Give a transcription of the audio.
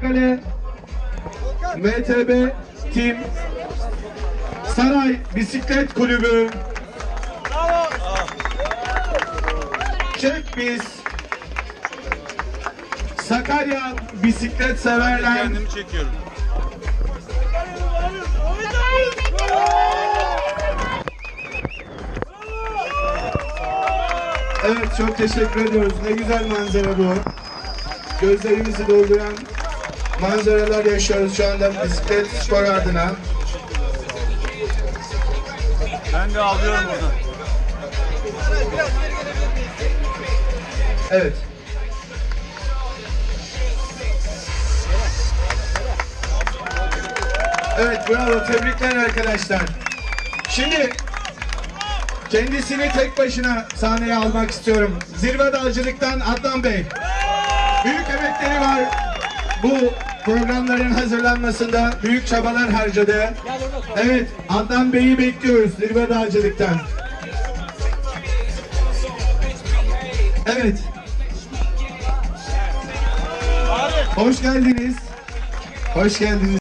Çanakkale MTB Tim Saray Bisiklet Kulübü Çek biz Sakarya Bisiklet Severler Kendimi çekiyorum. Evet çok teşekkür ediyoruz. Ne güzel manzara bu. Gözlerimizi dolduran manzaralar yaşıyoruz şu anda bisiklet spor adına. Ben de alıyorum buradan. Evet. Evet bravo tebrikler arkadaşlar. Şimdi kendisini tek başına sahneye almak istiyorum. Zirve Dağcılık'tan Adnan Bey. Büyük emekleri var. Bu programların hazırlanmasında büyük çabalar harcadı. Evet Adnan Bey'i bekliyoruz Zirve Dağcılık'tan. Evet. Hoş geldiniz. Hoş geldiniz.